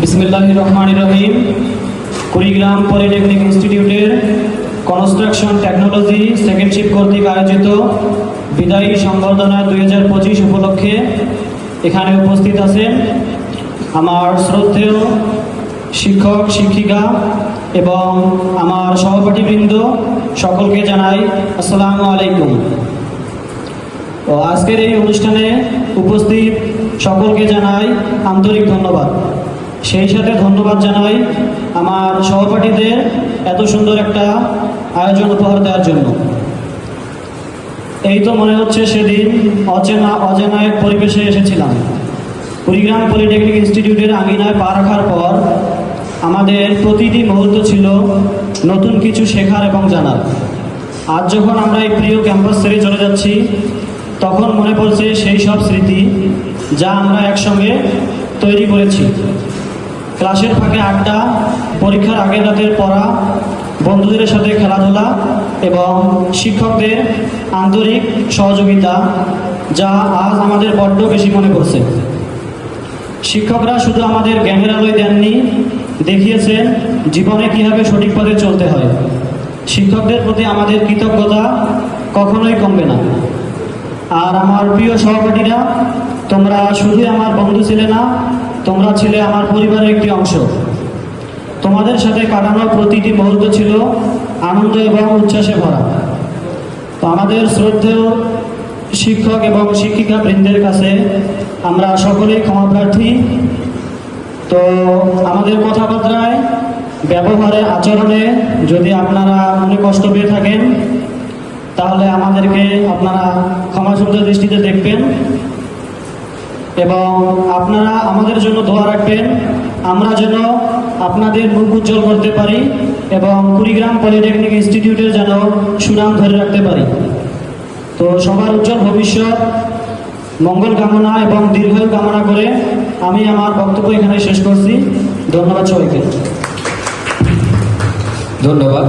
বিসমিল্লাহ রহমান রহিম কুড়িগ্রাম পলিটেকনিক ইনস্টিটিউটের কনস্ট্রাকশন টেকনোলজি সেকেন্ড শিপ কর্তৃক আয়োজিত বিদায়ী সংবর্ধনা দুই হাজার পঁচিশ উপলক্ষে এখানে উপস্থিত আছেন আমার শ্রদ্ধেয় শিক্ষক, শিক্ষিকা এবং আমার সহপাঠীবৃন্দ। সকলকে জানাই আসসালামু আলাইকুম। ও আজকের এই অনুষ্ঠানে উপস্থিত সকলকে জানাই আন্তরিক ধন্যবাদ। সেই সাথে ধন্যবাদ জানাই আমার সহপাঠীদের এত সুন্দর একটা আয়োজন উপহার দেওয়ার জন্য। এই তো মনে হচ্ছে সেদিন অচেনা, অজানা এক পরিবেশে এসেছিলাম। কুড়িগ্রাম পলিটেকনিক ইনস্টিটিউটের আঙিনায় পা রাখার পর আমাদের প্রতিটি মুহূর্ত ছিল নতুন কিছু শেখার এবং জানার। আজ যখন আমরা এই প্রিয় ক্যাম্পাস ছেড়ে চলে যাচ্ছি, তখন মনে পড়ছে সেই সব স্মৃতি যা আমরা একসঙ্গে তৈরি করেছি। ক্লাসের ফাঁকে আড্ডা, পরীক্ষার আগের রাতের পড়া, বন্ধুদের সাথে খেলাধুলা এবং শিক্ষকদের আন্তরিক সহযোগিতা যা আজ আমাদের বড্ড বেশি মনে পড়ছে। শিক্ষকরা শুধু আমাদের জ্ঞানের আলোয় দেননি দেখিয়েছেন জীবনে কীভাবে সঠিক পথে চলতে হয়। শিক্ষকদের প্রতি আমাদের কৃতজ্ঞতা কখনোই কমবে না। আর আমার প্রিয় সহপাঠীরা, তোমরা শুধুই আমার বন্ধু ছিলে না তোমরা ছিলে আমার পরিবারের একটি অংশ। তোমাদের সাথে কাটানো প্রতিটি মুহূর্ত ছিল আনন্দ এবং উচ্ছ্বাসে ভরা। তো আমাদের শ্রদ্ধেয় শিক্ষক এবং শিক্ষিকা বৃন্দের কাছে আমরা সকলেই ক্ষমা প্রার্থী। তো আমাদের কথাবার্তায়, ব্যবহারে, আচরণে যদি আপনারা মনে কষ্ট পেয়ে থাকেন, তাহলে আমাদেরকে আপনারা ক্ষমা দৃষ্টিতে দেখবেন। এবং আপনারা আমাদের জন্য দোয়া রাখবেন। আমরা যেন আপনাদের মুখ উজ্জ্বল করতে পারি এবং কুড়িগ্রাম পলিটেকনিক ইনস্টিটিউটের যেন সুনাম ধরে রাখতে পারি। তো সবার উজ্জ্বল ভবিষ্যৎ, মঙ্গল কামনা এবং দীর্ঘায়ু কামনা করে আমি আমার বক্তব্য এখানে শেষ করছি। ধন্যবাদ সবাইকে। ধন্যবাদ।